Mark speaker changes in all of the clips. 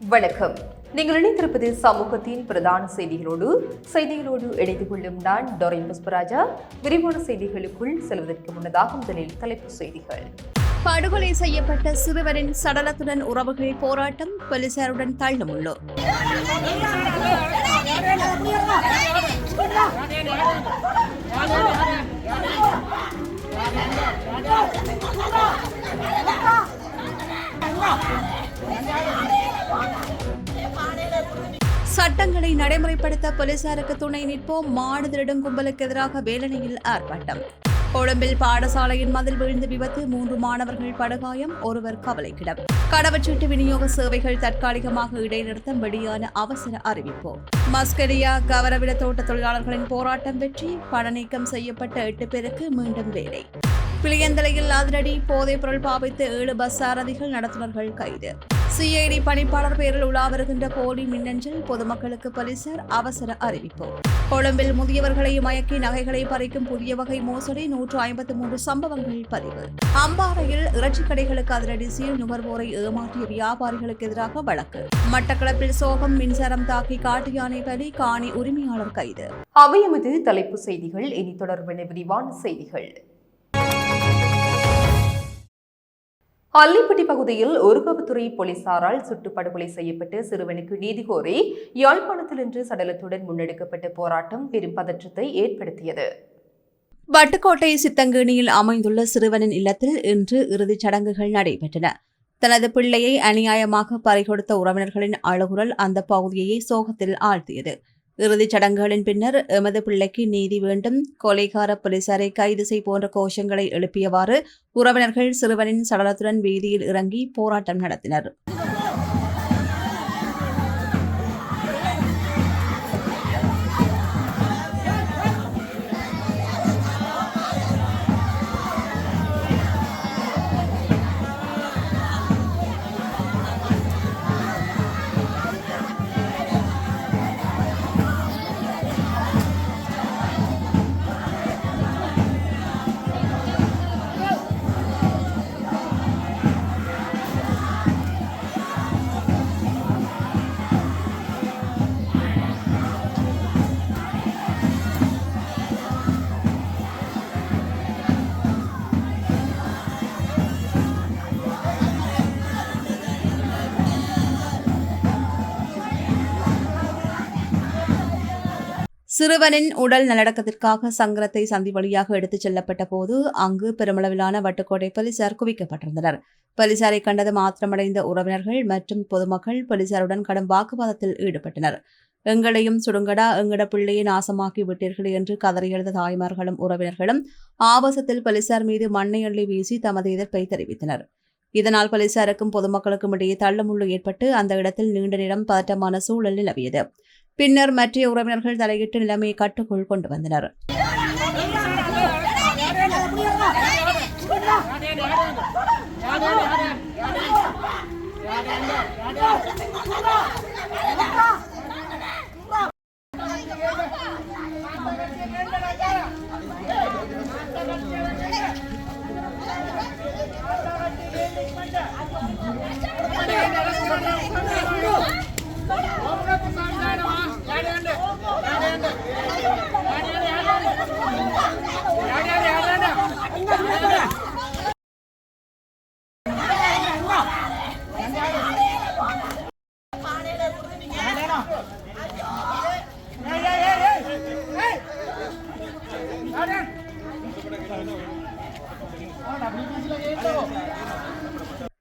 Speaker 1: வணக்கம். நீங்கள் இணைந்திருப்பது சமூகத்தின் பிரதான செய்திகளோடு செய்திகளோடு இணைந்து கொள்ளும் நான் டொரை புஷ்பராஜா. விரிவான செய்திகளுக்குள் செல்வதற்கு முன்னதாக முதலில் தலைப்புச் செய்திகள்.
Speaker 2: படுகொலை செய்யப்பட்ட சிறுவரின் சடலத்துடன் உறவுகள் போராட்டம் போலீசாருடன் தள்ளுமுள்ளோர் சட்டங்களை நடைமுறைப்படுத்த போலீசாருக்கு துணை நிற்போம். மாடு திருடும் கும்பலுக்கு எதிராக வேலனையில் ஆர்ப்பாட்டம். கொழும்பில் பாடசாலையின் மதில் விழுந்து விபத்து. மூன்று மாணவர்கள் படுகாயம். ஒருவர் கவலைக்கிடம். கடவுச்சீட்டு விநியோக சேவைகள் தற்காலிகமாக இடைநிறுத்தம். வெளியான அவசர அறிவிப்பு. மஸ்கரியா கவரவிட தோட்ட தொழிலாளர்களின் போராட்டம் வெற்றி. பணநீக்கம் செய்யப்பட்ட எட்டு பேருக்கு மீண்டும் வேலை. பிளியந்தலையில் அதிரடி. போதைப் பொருள் பாவித்த ஏழு பஸ் சாரதிகள் நடத்துனர்கள் கைது. சிஐடி பணிப்பாளர் பெயரில் உலா வருகின்ற போலி மின்னஞ்சல் பொதுமக்களுக்கு போலீசார் அவசர அறிவிப்பு. கொழும்பில் முதியவர்களை மயக்கி நகைகளை பறிக்கும் புதிய வகை மோசடி நூற்று ஐம்பத்தி மூன்று சம்பவங்கள் பதிவு. அம்பாறையில் இறைச்சி கடைகளுக்கு அதிரடி சீல் நுகர்வோரை ஏமாற்றிய வியாபாரிகளுக்கு எதிராக வழக்கு. மட்டக்களப்பில் சோகம் மின்சாரம் தாக்கி காட்டு யானை பலி காணி உரிமையாளர் கைது.
Speaker 1: அவையமது தலைப்புச் செய்திகள் இனி தொடர்பான விரிவான செய்திகள். அல்லிப்பட்டி பகுதியில் ஒருபவத்துறை போலீசாரால் சுட்டு படுகொலை செய்யப்பட்டு சிறுவனுக்கு நீதி கோரி யாழ்ப்பாணத்திலிருந்து சடலத்துடன் முன்னெடுக்கப்பட்ட போராட்டம் பெரும் பதற்றத்தை ஏற்படுத்தியது.
Speaker 2: வட்டுக்கோட்டை சித்தங்கேணியில் அமைந்துள்ள சிறுவனின் இல்லத்தில் இன்று இறுதிச் சடங்குகள் நடைபெற்றன. தனது பிள்ளையை அநியாயமாக பறிகொடுத்த உறவினர்களின் அழுகுரல் அந்த பகுதியை சோகத்தில் ஆழ்த்தியது. இறுதிச் சடங்குகளின் பின்னர் எமது பிள்ளைக்கு நீதி வேண்டும். கொலைகார போலீசாரை கைது செய் போன்ற கோஷங்களை எழுப்பியவாறு உறவினர்கள் சிறுவனின் சடலத்துடன் வீதியில் இறங்கி போராட்டம் நடத்தினர். சிறுவனின் உடல் நல்லடக்கத்திற்காக சங்கரத்தை சந்தி வழியாக எடுத்துச் செல்லப்பட்ட போது அங்கு பெருமளவிலான வட்டுக்கோட்டை போலீசார் குவிக்கப்பட்டிருந்தனர். போலீசாரை கண்டது மாத்திரமடைந்த உறவினர்கள் மற்றும் பொதுமக்கள் போலீசாருடன் கடும் வாக்குவாதத்தில் ஈடுபட்டனர். எங்களையும் சுடுங்கடா எங்கட பிள்ளையை நாசமாக்கி விட்டீர்கள் என்று கதறியெழுத தாய்மார்களும் உறவினர்களும் ஆபாசத்தில் போலீசார் மீது மண்ணை அள்ளி வீசி தமது எதிர்ப்பை தெரிவித்தனர். இதனால் போலீசாருக்கும் பொதுமக்களுக்கும் இடையே தள்ளுமுள்ளு ஏற்பட்டு அந்த இடத்தில் நீண்ட நேரம் பதட்டமான சூழல் நிலவியது. பின்னர் மற்ற உறவினர்கள் தலையிட்டு நிலைமையை கட்டுக்குள் கொண்டு வந்தனர். right under.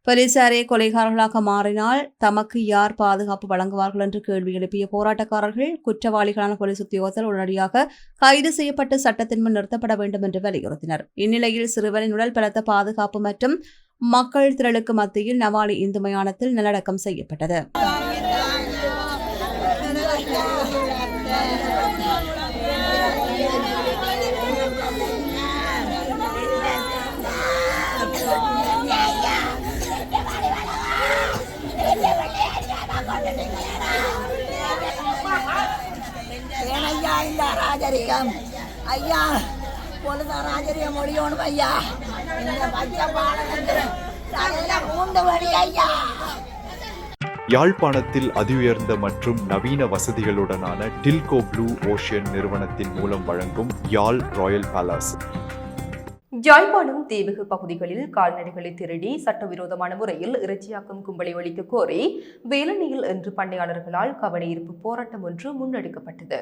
Speaker 2: போலீசாரே கொலைகாரர்களாக மாறினால் தமக்கு யார் பாதுகாப்பு வழங்குவார்கள் என்று கேள்வி எழுப்பிய போராட்டக்காரர்கள் குற்றவாளிகளான போலீஸ் உத்தியோகத்தில் உடனடியாக கைது செய்யப்பட்டு சட்டத்தின் முன் நிறுத்தப்பட வேண்டும் என்று வலியுறுத்தினர். இந்நிலையில் சிறுவனின் உடல் பலத்த பாதுகாப்பு மற்றும் மக்கள் திரளுக்கு மத்தியில் நவாலி இந்து மயானத்தில் நல்லடக்கம் செய்யப்பட்டது.
Speaker 3: ஏனையா இந்த ராஜரிகம். ஐயா பொழுத ராஜரிகம் முடியணும் ஐயா. இந்த பச்சை பாலகத்தில் மூன்று வழி ஐயா.
Speaker 4: யாழ்ப்பாணத்தில் அதிஉயர்ந்த மற்றும் நவீன வசதிகளுடனான டில்கோ ப்ளூ ஓஷியன் நிறுவனத்தின் மூலம் வழங்கும் யாழ் ராயல் பேலஸ்.
Speaker 1: யாழ்ப்பாணம் தீவுகு பகுதிகளில் கால்நடைகளை திருடி சட்டவிரோதமான முறையில் இறைச்சியாக்கும் கும்பலை ஒழிக்க கோரி வேலணியில் இன்று பண்ணையாளர்களால் கவனஈர்ப்பு போராட்டம் ஒன்று முன்னெடுக்கப்பட்டது.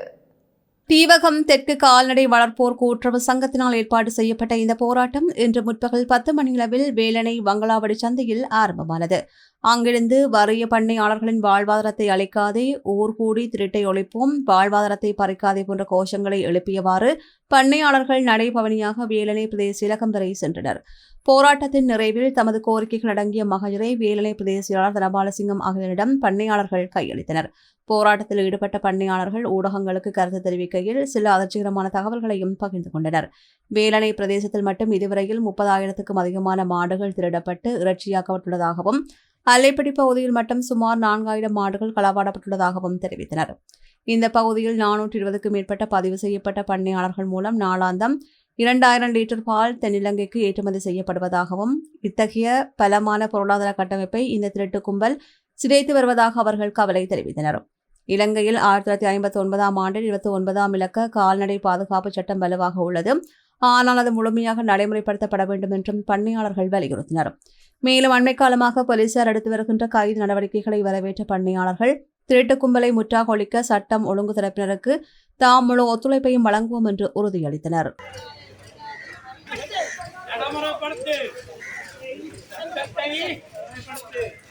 Speaker 2: தீவகம் தெற்கு கால்நடை வளர்ப்போர் கூட்டுறவு சங்கத்தினால் ஏற்பாடு செய்யப்பட்ட இந்த போராட்டம் இன்று முற்பகல் பத்து மணியளவில் வேலனை வங்களாவடி சந்தையில் ஆரம்பமானது. அங்கிருந்து வறிய பண்ணையாளர்களின் வாழ்வாதாரத்தை அளிக்காதே ஊர் கூடி திருட்டை ஒழிப்போம் வாழ்வாதாரத்தை பறிக்காதே போன்ற கோஷங்களை எழுப்பியவாறு பண்ணையாளர்கள் நடைபவனியாக வேலனை பிரதேச இலக்கம் வரை சென்றனர். போராட்டத்தின் நிறைவில் தமது கோரிக்கைகள் அடங்கிய மகஜரை வேலனை பிரதேசியாளர் தனபாலசிங்கம் ஆகியோரிடம் பண்ணையாளர்கள் கையளித்தனர். போராட்டத்தில் ஈடுபட்ட பண்ணையாளர்கள் ஊடகங்களுக்கு கருத்து தெரிவிக்கையில் சில அதிர்ச்சிகரமான தகவல்களையும் பகிர்ந்து கொண்டனர். வேலனை பிரதேசத்தில் மட்டும் இதுவரையில் முப்பதாயிரத்துக்கும் அதிகமான மாடுகள் திருடப்பட்டு இறைச்சியாக்கப்பட்டுள்ளதாகவும் அல்லைப்படி பகுதியில் மட்டும் சுமார் நான்காயிரம் மாடுகள் களவாடப்பட்டுள்ளதாகவும் தெரிவித்தனர். இந்த பகுதியில் நானூற்றி இருபதுக்கும் மேற்பட்ட பதிவு செய்யப்பட்ட பண்ணையாளர்கள் மூலம் நாளாந்தம் இரண்டாயிரம் லிட்டர் பால் தென்னிலங்கைக்கு ஏற்றுமதி செய்யப்படுவதாகவும் இத்தகைய பலமான பொருளாதார கட்டமைப்பை இந்த திருட்டு கும்பல் சிதைத்து வருவதாக அவர்கள் கவலை தெரிவித்தனர். இலங்கையில் ஆயிரத்தி தொள்ளாயிரத்தி ஐம்பத்தி ஒன்பதாம் ஆண்டில் இருபத்தி ஒன்பதாம் இலக்க கால்நடை பாதுகாப்பு சட்டம் வலுவாக உள்ளது. ஆனால் அது முழுமையாக நடைமுறைப்படுத்தப்பட வேண்டும் என்றும் பண்ணையாளர்கள் வலியுறுத்தினர். மேலும் அண்மை காலமாக போலீசார் எடுத்து வருகின்ற கைது நடவடிக்கைகளை வரவேற்ற பண்ணையாளர்கள் திருட்டு கும்பலை முற்றாக ஒழிக்க சட்டம் ஒழுங்கு தரப்பினருக்கு தாம் முழு ஒத்துழைப்பையும் வழங்குவோம் என்று உறுதியளித்தனர்.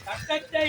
Speaker 5: சட்டத்தை.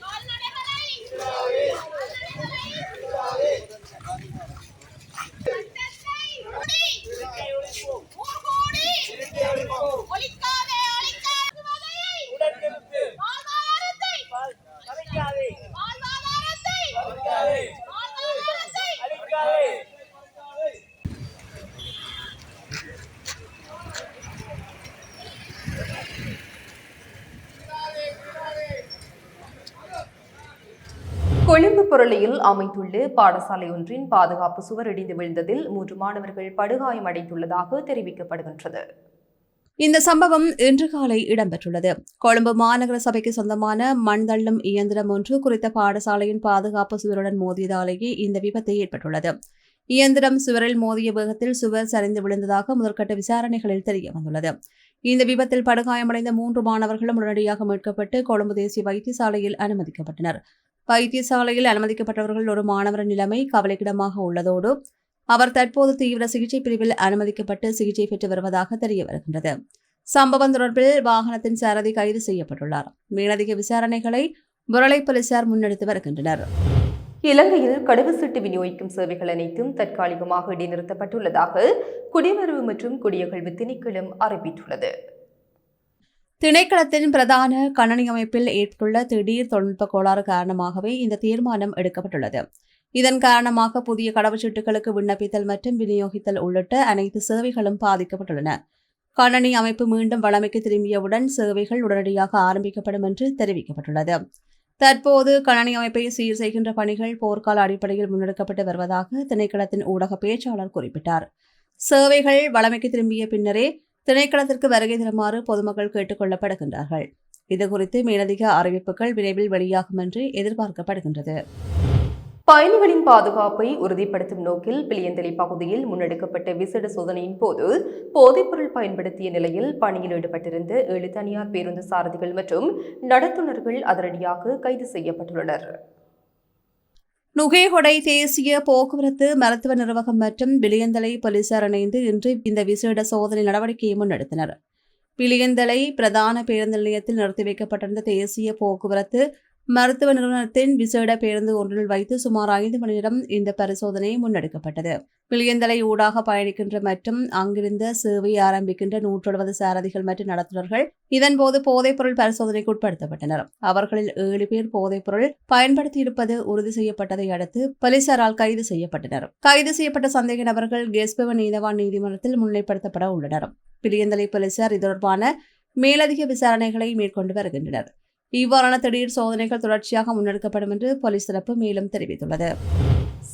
Speaker 1: கொழும்பு அமைந்துள்ள பாடசாலை ஒன்றின் பாதுகாப்பு சுவர் இடிந்து விழுந்ததில் மூன்று மாணவர்கள் படுகாயமடைந்துள்ளதாக தெரிவிக்கப்படுகின்றது.
Speaker 2: இந்த சம்பவம் இன்று காலை இடம்பெற்றுள்ளது. கொழும்பு மாநகர சபைக்கு சொந்தமான மண் தள்ளும் இயந்திரம் ஒன்று குறித்த பாடசாலையின் பாதுகாப்பு சுவருடன் மோதியதாலேயே இந்த விபத்து ஏற்பட்டுள்ளது. இயந்திரம் சுவரில் மோதிய வேகத்தில் சுவர் சரிந்து விழுந்ததாக முதற்கட்ட விசாரணைகளில் தெரிய வந்துள்ளது. இந்த விபத்தில் படுகாயமடைந்த மூன்று மாணவர்களும் உடனடியாக மீட்கப்பட்டு கொழும்பு தேசிய வைத்தியசாலையில் அனுமதிக்கப்பட்டனர். வைத்தியசாலையில் அனுமதிக்கப்பட்டவர்கள் ஒரு மாணவர் நிலைமை கவலைக்கிடமாக உள்ளதோடு அவர் தற்போது தீவிர சிகிச்சை பிரிவில் அனுமதிக்கப்பட்டு சிகிச்சை பெற்று வருவதாக தெரிய வருகின்றது. சம்பவம் தொடர்பில் வாகனத்தின் சாரதி கைது செய்யப்பட்டுள்ளார். மேலதிக விசாரணைகளை புரளை போலீசார் முன்னெடுத்து வருகின்றனர்.
Speaker 1: இலங்கையில் கடவு சீட்டு விநியோகிக்கும் சேவைகள் அனைத்தும் தற்காலிகமாக இடைநிறுத்தப்பட்டுள்ளதாக குடிவரவு மற்றும் குடியகழ்வு திணைக்களம் அறிவித்துள்ளது.
Speaker 2: திணைக்களத்தின் பிரதான கணனி அமைப்பில் ஏற்றுள்ள திடீர் தொழில்நுட்ப கோளாறு காரணமாகவே இந்த தீர்மானம் எடுக்கப்பட்டுள்ளது. இதன் காரணமாக புதிய கடவுச்சீட்டுகளுக்கு விண்ணப்பித்தல் மற்றும் விநியோகித்தல் உள்ளிட்ட அனைத்து சேவைகளும் பாதிக்கப்பட்டுள்ளன. கணனி அமைப்பு மீண்டும் வளமைக்கு திரும்பியவுடன் சேவைகள் உடனடியாக ஆரம்பிக்கப்படும் என்று தெரிவிக்கப்பட்டுள்ளது. தற்போது கணனி அமைப்பை சீர் செய்கின்ற பணிகள் போர்க்கால அடிப்படையில் முன்னெடுக்கப்பட்டு வருவதாக திணைக்களத்தின் ஊடக பேச்சாளர் குறிப்பிட்டார். சேவைகள் வளமைக்கு திரும்பிய பின்னரே திணைக்களத்திற்கு வருகை தருமாறு பொதுமக்கள் கேட்டுக் கொள்ளப்படுகின்றார்கள். இதுகுறித்து மேலதிக அறிவிப்புகள் விரைவில் வெளியாகும் என்று எதிர்பார்க்கப்படுகின்றது.
Speaker 1: பயணிகளின் பாதுகாப்பை உறுதிப்படுத்தும் நோக்கில் பிளியந்தலி பகுதியில் முன்னெடுக்கப்பட்ட விசேட சோதனையின் போது போதைப்பொருள் பயன்படுத்திய நிலையில் பணியில் ஈடுபட்டிருந்த ஏழு தனியார் பேருந்து சாரதிகள் மற்றும் நடத்துனர்கள் அதிரடியாக கைது செய்யப்பட்டுள்ளனர்.
Speaker 2: நுகேகொடை தேசிய போக்குவரத்து மருத்துவ நிர்வாகம் மற்றும் பிளியந்தலை போலீசார் இணைந்து இன்று இந்த விசேட சோதனை நடவடிக்கையை முன்னெடுத்தனர். பிளியந்தலை பிரதான பேருந்து நிலையத்தில் நிறுத்தி வைக்கப்பட்டிருந்த தேசிய போக்குவரத்து மருத்துவ நிறுவனத்தின் விசேட பேருந்து ஒன்றில் வைத்து சுமார் ஐந்து மணி நேரம் இந்த பரிசோதனை முன்னெடுக்கப்பட்டது. பிளியந்தலை ஊடாக பயணிக்கின்ற மற்றும் அங்கிருந்த சேவை ஆரம்பிக்கின்ற நூற்றொழுபது சாரதிகள் மற்றும் நடத்துனர்கள் இதன்போது போதைப்பொருள் பரிசோதனைக்கு உட்படுத்தப்பட்டனர். அவர்களில் ஏழு பேர் போதைப்பொருள் பயன்படுத்தியிருப்பது உறுதி செய்யப்பட்டதை அடுத்து போலீசாரால் கைது செய்யப்பட்டனர். கைது செய்யப்பட்ட சந்தேக நபர்கள் கெஸ்பவ நீதவான் நீதிமன்றத்தில் முன்னிலைப்படுத்தப்பட உள்ளனர். பிளியந்தலை போலீசார் இது தொடர்பான மேலதிக விசாரணைகளை மேற்கொண்டு வருகின்றனர். இவ்வாறான திடீர் சோதனைகள் தொடர்ச்சியாக முன்னெடுக்கப்படும் என்று போலீஸ் தரப்பு மேலும் தெரிவித்துள்ளது.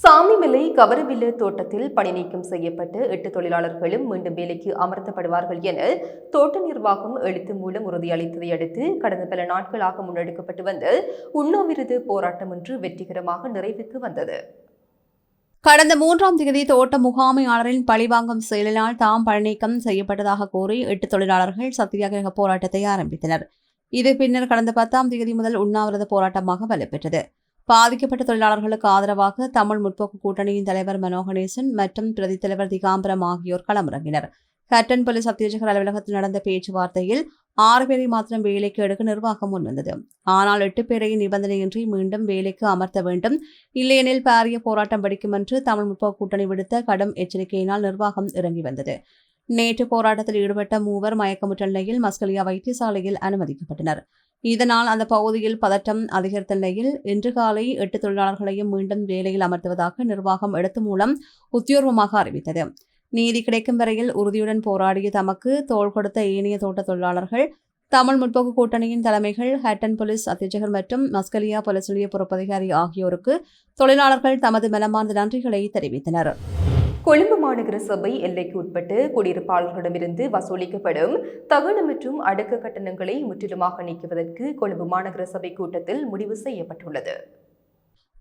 Speaker 1: சாமிமலை கவரவில்ல தோட்டத்தில் பணி நீக்கம் செய்யப்பட்ட எட்டு தொழிலாளர்களும் மீண்டும் வேலைக்கு அமர்த்தப்படுவார்கள் என தோட்ட நிர்வாகம் எழுத்து மூலம் உறுதியளித்ததை அடுத்து கடந்த பல நாட்களாக முன்னெடுக்கப்பட்டு வந்த உண்ணாவிரது போராட்டம் ஒன்று வெற்றிகரமாக நிறைவுக்கு வந்தது.
Speaker 2: கடந்த மூன்றாம் தேதி தோட்ட முகாமையாளரின் பழிவாங்கும் செயலினால் தாம் பணிநீக்கம் செய்யப்பட்டதாக கூறி எட்டு தொழிலாளர்கள் சத்தியாகிரக போராட்டத்தை ஆரம்பித்தனர். இது பின்னர் கடந்த பத்தாம் தேதி முதல் உண்ணாவிரத போராட்டமாக வலுப்பெற்றது. பாதிக்கப்பட்ட தொழிலாளர்களுக்கு ஆதரவாக தமிழ் முற்போக்கு கூட்டணியின் தலைவர் மனோகணேசன் மற்றும் பிரதி தலைவர் திகாம்பரம் ஆகியோர் களமிறங்கினர். ஹட்டன் போலீஸ் அத்தியட்சகர் அலுவலகத்தில் நடந்த பேச்சுவார்த்தையில் ஆறு பேரை மாத்திரம் வேலைக்கு எடுக்க நிர்வாகம் முன்வந்தது. ஆனால் எட்டு பேரை நிபந்தனையின்றி மீண்டும் வேலைக்கு அமர்த்த வேண்டும். இல்லையெனில் பாரிய போராட்டம் வெடிக்கும் என்று தமிழ் முற்போக்கு கூட்டணி விடுத்த கடும் எச்சரிக்கையினால் நிர்வாகம் இறங்கி வந்தது. நேற்று போராட்டத்தில் ஈடுபட்ட மூவர் மயக்கமுற்ற நிலையில் மஸ்கலியா வைத்தியசாலையில் அனுமதிக்கப்பட்டனர். இதனால் அந்த பகுதியில் பதட்டம் அதிகரித்த நிலையில் இன்று காலை எட்டு தொழிலாளர்களையும் மீண்டும் வேலையில் அமர்த்துவதாக நிர்வாகம் எழுத்து மூலம் உத்தியோர்வமாக அறிவித்தது. நீதி கிடைக்கும் வரையில் உறுதியுடன் போராடிய தமக்கு தோள் கொடுத்த ஏனைய தோட்ட தொழிலாளர்கள் தமிழ் முற்போக்கு கூட்டணியின் தலைமைகள் ஹட்டன் போலீஸ் அத்தியட்சகர் மற்றும் மஸ்கலியா போலீஸ் நிலைய பொறுப்பதிகாரி ஆகியோருக்கு தொழிலாளர்கள் தமது மனமார்ந்த நன்றிகளை தெரிவித்தனர்.
Speaker 1: கொழும்பு மாநகர சபை எல்லைக்கு உட்பட்டு குடியிருப்பாளர்களிடமிருந்து வசூலிக்கப்படும் தகன மற்றும் அடக்க கட்டணங்களை முற்றிலுமாக நீக்குவதற்கு கொழும்பு மாநகர சபை கூட்டத்தில் முடிவு செய்யப்பட்டுள்ளது.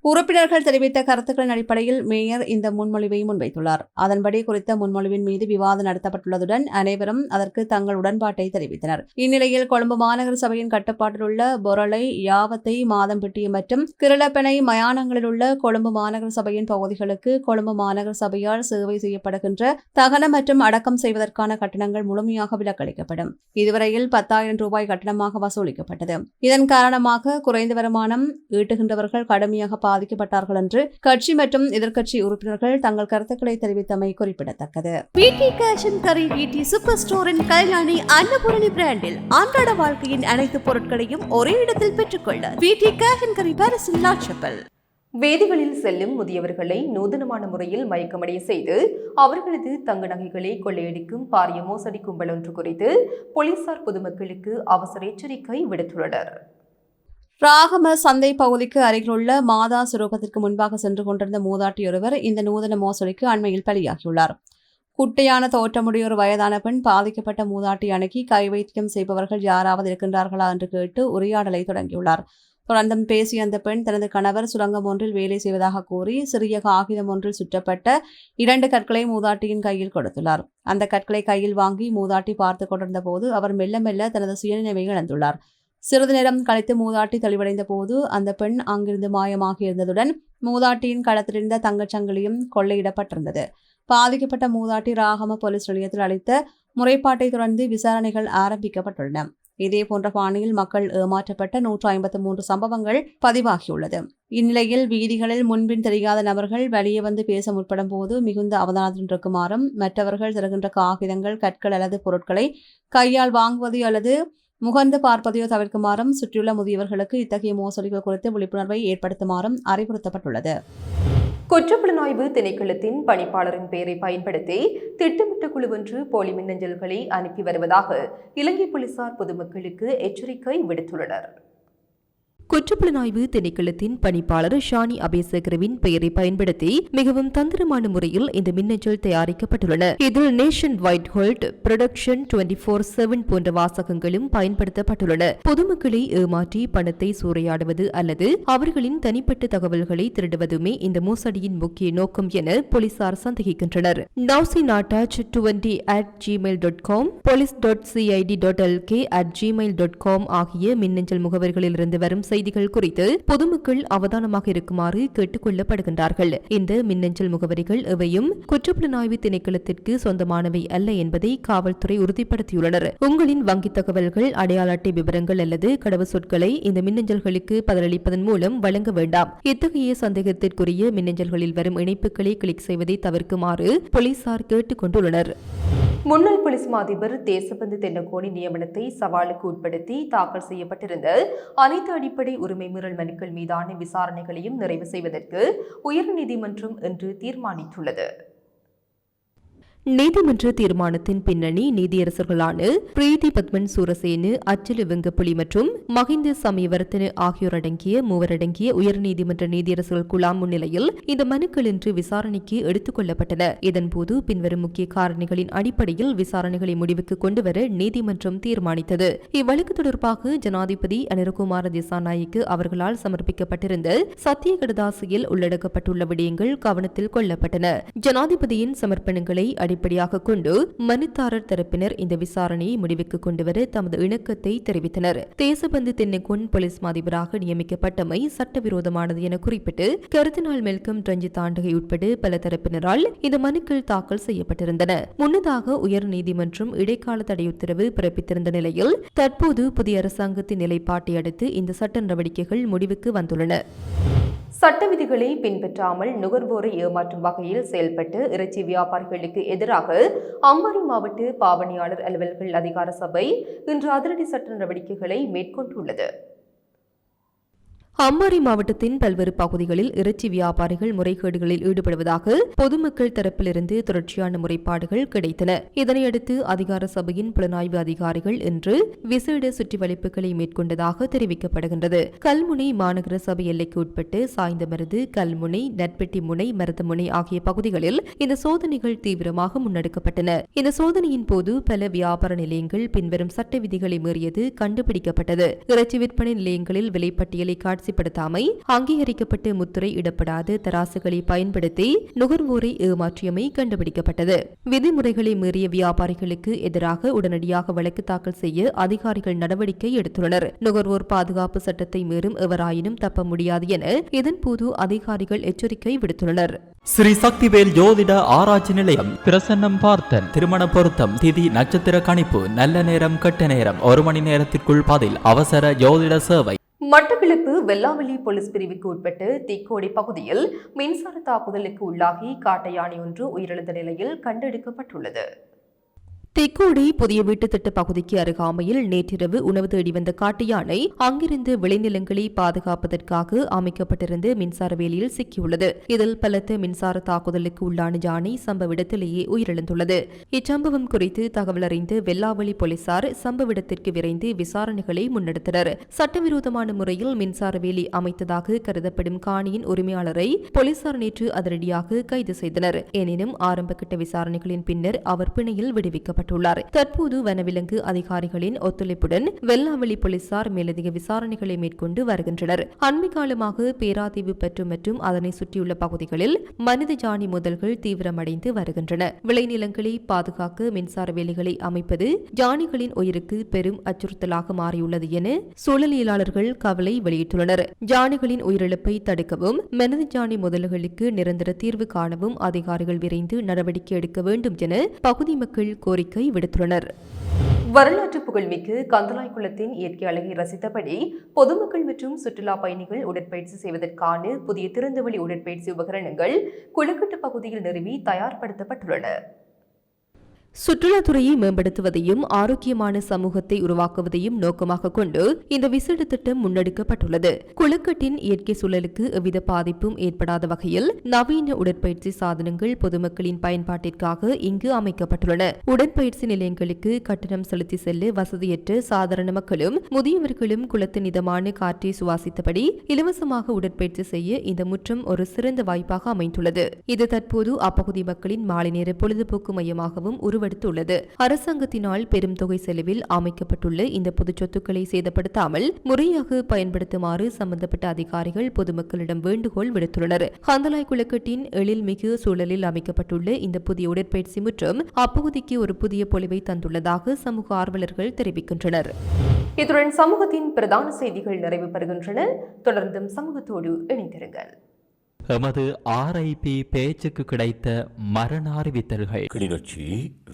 Speaker 2: உறுப்பினர்கள் தெரிவித்த கருத்துக்களின் அடிப்படையில் மேயர் இந்த முன்மொழிவை முன்வைத்துள்ளார். அதன்படி குறித்த முன்மொழிவின் மீது விவாதம் நடத்தப்பட்டுள்ளதுடன் அனைவரும் அதற்கு தங்கள் உடன்பாட்டை தெரிவித்தனர். இந்நிலையில் கொழும்பு மாநகர சபையின் கட்டுப்பாட்டில் உள்ள பொரளை யாவத்தை மாதம்பட்டி மற்றும் கிருளப்பனை மயானங்களில் உள்ள கொழும்பு மாநகர சபையின் பகுதிகளுக்கு கொழும்பு மாநகர சபையால் சேவை செய்யப்படுகின்ற தகன மற்றும் அடக்கம் செய்வதற்கான கட்டணங்கள் முழுமையாக விலக்களிக்கப்படும். இதுவரையில் பத்தாயிரம் ரூபாய் கட்டணமாக வசூலிக்கப்பட்டது. இதன் காரணமாக குறைந்த வருமானம் ஈட்டுகின்றவர்கள் கடுமையாக பாதிக்கப்பட்டார்கள் என்று கட்சி மற்றும் எதிர்க்கட்சி உறுப்பினர்கள் தங்கள் கருத்துக்களை தெரிவித்தமை குறிப்பிடத்தக்கது.
Speaker 6: கரி வீட்டி சூப்பர் ஸ்டோரின் கல்யாணி அன்னபூரணி பிராண்டில் அன்றாட வாழ்க்கையின் அனைத்து பொருட்களையும் ஒரே இடத்தில் பெற்றுக்கொள்ள கரி லாட்சப்பல்
Speaker 1: வேதிகளில் செல்லும் முதியவர்களை நூதனமான முறையில் மயக்கமடைய செய்து அவர்களது தங்க நகைகளை கொள்ளையடிக்கும் பாரிய மோசடி கும்பல் ஒன்று குறித்து போலீசார் பொதுமக்களுக்கு அவசர எச்சரிக்கை விடுத்துள்ளனர்.
Speaker 2: ராகம சந்தை பகுதிக்கு அருகிலுள்ள மாதா சுரூபத்திற்கு முன்பாக சென்று கொண்டிருந்த மூதாட்டியொருவர் இந்த நூதன மோசடிக்கு அண்மையில் பலியாகியுள்ளார். குட்டையான தோற்றமுடைய ஒரு வயதான பெண் பாதிக்கப்பட்ட மூதாட்டி அணுகி கை வைத்தியம் செய்பவர்கள் யாராவது இருக்கின்றார்களா என்று கேட்டு உரையாடலை தொடங்கியுள்ளார். தொடர்ந்தும் பேசிய அந்த பெண் தனது கணவர் சுரங்கம் ஒன்றில் வேலை செய்வதாக கூறி சிறிய காகிதம் ஒன்றில் சுற்றப்பட்ட இரண்டு கற்களை மூதாட்டியின் கையில் கொடுத்துள்ளார். அந்த கற்களை கையில் வாங்கி மூதாட்டி பார்த்து கொண்டிருந்த போது அவர் மெல்ல மெல்ல தனது சுயநினைவை இழந்துள்ளார். சிறிது நேரம் கழித்து மூதாட்டி தெளிவடைந்த போது அந்த பெண் அங்கிருந்து மாயமாகி இருந்ததுடன் மூதாட்டியின் களத்திலிருந்த தங்கச்சங்கிலியும் கொள்ளையிடப்பட்டிருந்தது. பாதிக்கப்பட்ட மூதாட்டி ராகம போலீஸ் நிலையத்தில் அளித்த முறைப்பாட்டை தொடர்ந்து விசாரணைகள் ஆரம்பிக்கப்பட்டுள்ளன. இதே போன்ற பாணியில் மக்கள் ஏமாற்றப்பட்ட நூற்று ஐம்பத்து மூன்று சம்பவங்கள் பதிவாகியுள்ளது. இந்நிலையில் வீதிகளில் முன்பின் தெரியாத நபர்கள் வெளியே வந்து பேச முற்படும் போது மிகுந்த அவதானத்துடன் இருக்குமாறும் மற்றவர்கள் தருகின்ற காகிதங்கள் கற்கள் அல்லது பொருட்களை கையால் வாங்குவது அல்லது முகர்ந்து பார்ப்பதையோ தவிர்க்குமாறும் சுற்றியுள்ள முதியவர்களுக்கு இத்தகைய மோசடிகள் குறித்து விழிப்புணர்வை ஏற்படுத்துமாறும் அறிவுறுத்தப்பட்டுள்ளது.
Speaker 1: குற்றப்புலனாய்வு திணைக்களத்தின் பணிப்பாளரின் பெயரை பயன்படுத்தி திட்டமிட்ட குழுவொன்று போலி மின்னஞ்சல்களை அனுப்பி வருவதாக இலங்கை போலீசார் பொதுமக்களுக்கு எச்சரிக்கை விடுத்துள்ளனர். குற்றப்புலனாய்வு திணைக்களத்தின் பணிப்பாளர் ஷானி அபேசகரவின் பெயரை பயன்படுத்தி மிகவும் தந்திரமான முறையில் இந்த மின்னஞ்சல் தயாரிக்கப்பட்டுள்ளன. இதில் nationwide hold production twenty four seven போன்ற வாசகங்களும் பயன்படுத்தப்பட்டுள்ளன. பொதுமக்களை ஏமாற்றி பணத்தை சூறையாடுவது அல்லது அவர்களின் தனிப்பட்ட தகவல்களை திருடுவதுமே இந்த மோசடியின் முக்கிய நோக்கம் என போலீசார் சந்தேகிக்கின்றனர். நவ்சி நாட்டாச் twenty at Gmail dot com police dot CID dot LK at Gmail dot com ஆகிய மின்னஞ்சல் முகவர்களிலிருந்து வரும் செய்திகள் குறித்து பொதுமக்கள் அவதானமாக இருக்குமாறு கேட்டுக் கொள்ளப்படுகின்றார்கள். இந்த மின்னஞ்சல் முகவரிகள் எவையும் குற்றப்புலனாய்வு திணைக்களத்திற்கு சொந்தமானவை அல்ல என்பதை காவல்துறை உறுதிப்படுத்தியுள்ளனர். உங்களின் வங்கித் தகவல்கள் அடையாள அட்டை விவரங்கள் அல்லது கடவு சொற்களை இந்த மின்னஞ்சல்களுக்கு பதிலளிப்பதன் மூலம் வழங்க வேண்டாம். இத்தகைய சந்தேகத்திற்குரிய மின்னஞ்சல்களில் வரும் இணைப்புகளை கிளிக் செய்வதை தவிர்க்குமாறு போலீசார் கேட்டுக் கொண்டுள்ளனர். முன்னாள் போலீஸ் மாதிபர் தேசபந்து தென்னகோணி நியமனத்தை சவாலுக்கு உட்படுத்தி தாக்கல் செய்யப்பட்டிருந்த அனைத்து அடிப்படை உரிமை மீறல் மனுக்கள் மீதான விசாரணைகளையும் நிறைவு செய்வதற்கு உயர்நீதிமன்றம் இன்று தீர்மானித்துள்ளது. நீதிமன்ற தீர்மானத்தின் பின்னணி நீதியரசர்களான பிரீதி பத்மன் சூரசேனு அச்சலு வெங்கப்புலி மற்றும் மஹிந்த சமயவர்த்தன ஆகியோர் அடங்கிய மூவரடங்கிய உயர்நீதிமன்ற நீதியரசர்கள் குழாம் முன்னிலையில் இந்த மனுக்கள் இன்று விசாரணைக்கு எடுத்துக் கொள்ளப்பட்டன. இதன்போது பின்வரும் முக்கிய காரணிகளின் அடிப்படையில் விசாரணைகளை முடிவுக்கு கொண்டுவர நீதிமன்றம் தீர்மானித்தது. இவ்வழக்கு தொடர்பாக ஜனாதிபதி அனிரகுமார திசாநாயக்கு அவர்களால் சமர்ப்பிக்கப்பட்டிருந்த சத்திய கடதாசியில் உள்ளடக்கப்பட்டுள்ள விடயங்கள் கவனத்தில் கொள்ளப்பட்டன. ஜனாதிபதியின் சமர்ப்பணங்களை அடிப்படையாக கொண்டு மனுதாரர் தரப்பினர் இந்த விசாரணையை முடிவுக்கு கொண்டுவர தமது இணக்கத்தை தெரிவித்தனர். தேசபந்து தென்னகோன் போலீஸ் மாதிபராக நியமிக்கப்பட்டமை சட்டவிரோதமானது என குறிப்பிட்டு கருத்தினால் மெல்கம் ரஞ்சித் ஆண்டகை உட்பட பல தரப்பினரால் இந்த மனுக்கள் தாக்கல் செய்யப்பட்டிருந்தன. முன்னதாக உயர் நீதிமன்றம் இடைக்கால தடை உத்தரவு பிறப்பித்திருந்த நிலையில் தற்போது புதிய அரசாங்கத்தின் நிலைப்பாட்டை அடுத்து இந்த சட்ட நடவடிக்கைகள் முடிவுக்கு வந்துள்ளன. சட்ட விதிகளை பின்பற்றாமல் நுகர்வோரை ஏமாற்றும் வகையில் செயல்பட்டு இறைச்சி வியாபாரிகளுக்கு எதிராக அம்பாறை மாவட்ட பாவனையாளர் அலுவல்கள் அதிகார சபை இன்று அதிரடி சட்ட நடவடிக்கைகளை மேற்கொண்டுள்ளது. அம்மாரி மாவட்டத்தின் பல்வேறு பகுதிகளில் இறைச்சி வியாபாரிகள் முறைகேடுகளில் ஈடுபடுவதாக பொதுமக்கள் தரப்பிலிருந்து தொடர்ச்சியான முறைப்பாடுகள் கிடைத்தன. இதனையடுத்து அதிகார சபையின் புலனாய்வு அதிகாரிகள் இன்று விசேட சுற்றிவளைப்புகளை மேற்கொண்டதாக தெரிவிக்கப்படுகின்றது. கல்முனை மாநகர சபை எல்லைக்கு உட்பட்டு சாய்ந்தமருது கல்முனை நட்பெட்டி முனை மருதமுனை ஆகிய பகுதிகளில் இந்த சோதனைகள் தீவிரமாக முன்னெடுக்கப்பட்டன. இந்த சோதனையின் போது பல வியாபார நிலையங்கள் பின்வரும் சட்ட விதிகளை மீறியது கண்டுபிடிக்கப்பட்டது. இறைச்சி விற்பனை நிலையங்களில் விலைப்பட்டியலை காட்சிப்படுத்தாமை அங்கீகரிக்கப்பட்டு முத்திரை இடப்படாத தராசுகளை பயன்படுத்தி நுகர்வோரை ஏமாற்றியமை கண்டுபிடிக்கப்பட்டது. விதிமுறைகளை மீறிய வியாபாரிகளுக்கு எதிராக உடனடியாக வழக்கு தாக்கல் செய்ய அதிகாரிகள் நடவடிக்கை எடுத்துள்ளனர். நுகர்வோர் பாதுகாப்பு சட்டத்தை மீறும் எவராயினும் தப்ப முடியாது என இதன்போது அதிகாரிகள் எச்சரிக்கை விடுத்துள்ளனர்.
Speaker 7: ஸ்ரீ சக்திவேல் ஜோதிட ஆராய்ச்சி நிலையம் பிரசன்னம் பார்த்தன். திருமண பொருத்தம் திதி நட்சத்திர கணிப்பு நல்ல நேரம் கெட்ட நேரம் ஒரு மணி நேரத்திற்குள் பதில் அவசர ஜோதிட சேவை.
Speaker 1: மட்டக்களப்பு வெல்லாவெளி போலீஸ் பிரிவுக்கு உட்பட்டு திக்கோடி பகுதியில் மின்சார தாக்குதலுக்கு உள்ளாகி காட்டு யானை ஒன்று உயிரிழந்த நிலையில் கண்டெடுக்கப்பட்டுள்ளது. திக்கோடி புதிய வீட்டு திட்ட பகுதிக்கு அருகாமையில் நேற்றிரவு உணவு தேடி வந்த காட்டு யானை அங்கிருந்து விளைநிலங்களை பாதுகாப்பதற்காக அமைக்கப்பட்டிருந்த மின்சார வேலியில் சிக்கியுள்ளது. இதில் பலத்த மின்சார தாக்குதலுக்கு உள்ளான யானை சம்பவ இடத்திலேயே உயிரிழந்துள்ளது. இச்சம்பவம் குறித்து தகவல் அறிந்து வெல்லாவளி போலீசார் சம்பவ இடத்திற்கு விரைந்து விசாரணைகளை முன்னெடுத்தனர். சட்டவிரோதமான முறையில் மின்சார வேலி அமைத்ததாக கருதப்படும் காணியின் உரிமையாளரை போலீசார் நேற்று அதிரடியாக கைது செய்தனர். எனினும் ஆரம்பகட்ட விசாரணைகளின் பின்னர் அவர் பிணையில் விடுவிக்கப்பட்டார். தெரிவிக்கப்பட்டுள்ளார். தற்போது வனவிலங்கு அதிகாரிகளின் ஒத்துழைப்புடன் வெள்ளாவெளி போலீசார் மேலதிக விசாரணைகளை மேற்கொண்டு வருகின்றனர். அண்மை காலமாக பேராதீவு பற்று மற்றும் அதனை சுற்றியுள்ள பகுதிகளில் மனித ஜானி முதல்கள் தீவிரமடைந்து வருகின்றன. விளைநிலங்களை பாதுகாக்க மின்சார வேலிகளை அமைப்பது ஜானிகளின் உயிருக்கு பெரும் அச்சுறுத்தலாக மாறியுள்ளது என சூழலியலாளர்கள் கவலை வெளியிட்டுள்ளனர். ஜானிகளின் உயிரிழப்பை தடுக்கவும் மனித ஜானி முதல்களுக்கு நிரந்தர தீர்வு காணவும் அதிகாரிகள் விரைந்து நடவடிக்கை எடுக்க வேண்டும் என பகுதி மக்கள் கோரிக்கை விடுத்துள்ளனர். வரலாற்று புகழ்மிக்கு கந்தலாய் குளத்தின் இயற்கை அழகை ரசித்தபடி பொதுமக்கள் மற்றும் சுற்றுலா பயணிகள் உடற்பயிற்சி செய்வதற்கான புதிய திறந்தவெளி உடற்பயிற்சி உபகரணங்கள் குளக்கட்டு பகுதியில் நிறுவி தயார்படுத்தப்பட்டுள்ளன. சுற்றுலாத்துறையை மேம்படுத்துவதையும் ஆரோக்கியமான சமூகத்தை உருவாக்குவதையும் நோக்கமாக கொண்டு இந்த விசேட திட்டம் முன்னெடுக்கப்பட்டுள்ளது. குளக்கட்டின் இயற்கை சூழலுக்கு எவ்வித பாதிப்பும் ஏற்படாத வகையில் நவீன உடற்பயிற்சி சாதனங்கள் பொதுமக்களின் பயன்பாட்டிற்காக இங்கு அமைக்கப்பட்டுள்ளன. உடற்பயிற்சி நிலையங்களுக்கு கட்டணம் செலுத்தி செல்ல வசதியற்ற சாதாரண மக்களும் முதியவர்களும் குளத்தின் இதமான காற்றை சுவாசித்தபடி இலவசமாக உடற்பயிற்சி செய்ய இந்த முற்றம் ஒரு சிறந்த வாய்ப்பாக அமைந்துள்ளது. இது தற்போது அப்பகுதி மக்களின் மாலை நேர பொழுதுபோக்கு மையமாகவும் உருவெடுத்துள்ளது அரசாங்கத்தினால் பெரும் தொகை செலவில் அமைக்கப்பட்டுள்ள இந்த பொது சொத்துக்களை சேதப்படுத்தாமல் முறையாக பயன்படுத்துமாறு சம்பந்தப்பட்ட அதிகாரிகள் பொதுமக்களிடம் வேண்டுகோள் விடுத்துள்ளனர். ஹந்தலாய் குளக்கட்டின் எழில்மிகு சூழலில் அமைக்கப்பட்டுள்ள இந்த புதிய உடற்பயிற்சி முற்றும் அப்பகுதிக்கு ஒரு புதிய பொலிவை தந்துள்ளதாக சமூக ஆர்வலர்கள் தெரிவிக்கின்றனர். இத்துடன் சமூகத்தின் பிரதான செய்திகள் நிறைவு பெறுகின்றன தொடர்ந்தும் சமூகத்தோடு இணைந்திருங்கள்.
Speaker 7: எமது ஆர்ஐபி பேச்சுக்கு கிடைத்த மரண அறிவித்தல்கள்
Speaker 8: கிளிநொச்சி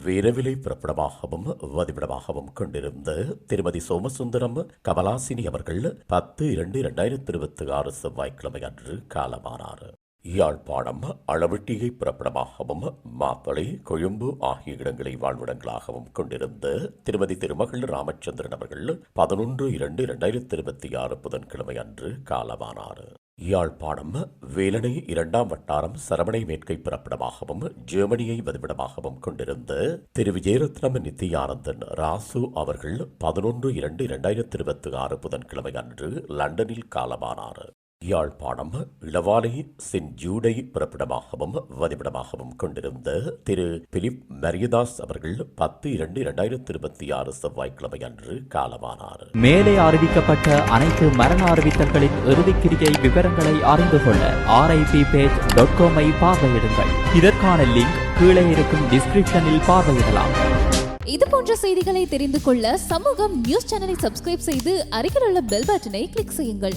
Speaker 8: வீரவிலை பிறப்பிடமாகவும் வதிவிடமாகவும் கொண்டிருந்த திருமதி சோமசுந்தரம் கமலாசினி அவர்கள் பத்து இரண்டு இரண்டாயிரத்தி இருபத்தி ஆறு செவ்வாய்க்கிழமை அன்று காலமானார். யாழ்ப்பாணம் அளவட்டியை பிறப்பிடமாகவும் மாத்தளை கொழும்பு ஆகிய இடங்களை வாழ்விடங்களாகவும் கொண்டிருந்த திருமதி திருமகள் ராமச்சந்திரன் அவர்கள் பதினொன்று இரண்டு இரண்டாயிரத்தி இருபத்தி ஆறு புதன்கிழமை அன்று காலமானார். யாழ்ப்பாணம் வேலனை இரண்டாம் வட்டாரம் சரவணை மேற்கை பிறப்பிடமாகவும் ஜெர்மனியை வதிவிடமாகவும் கொண்டிருந்த திரு விஜயரத்னம் நித்தியானந்தன் ராசு அவர்கள் பதினொன்று இரண்டு இரண்டாயிரத்தி இருபத்தி ஆறு புதன்கிழமை அன்று லண்டனில் காலமானார். யாழ்ப்பாணம் இளவாலை சென்ட் ஜூடை பிறப்பிடமாகவும் வதிவிடமாகவும் கொண்டிருந்த திரு பிலிப் மரியதாஸ் அவர்கள் பத்து இரண்டு இரண்டாயிரத்தி இருபத்தி ஆறு செவ்வாய்க்கிழமை அன்று காலமானார்.
Speaker 7: மேலே அறிவிக்கப்பட்ட அனைத்து மரண அறிவித்தல்களின் இறுதிக்கிரியை விவரங்களை அறிந்து கொள்ள ஆர்ஐபி பேஜ் டாட் காமை பார்வையிடுங்கள். இதற்கான லிங்க் கீழே இருக்கும் டிஸ்கிரிப்ஷனில் பார்வையிடலாம்.
Speaker 9: இது போன்ற செய்திகளை தெரிந்து கொள்ள சமூகம் நியூஸ் சேனலை சப்ஸ்கிரைப் செய்து அருகில் உள்ள பெல் பட்டனை கிளிக் செய்யுங்கள்.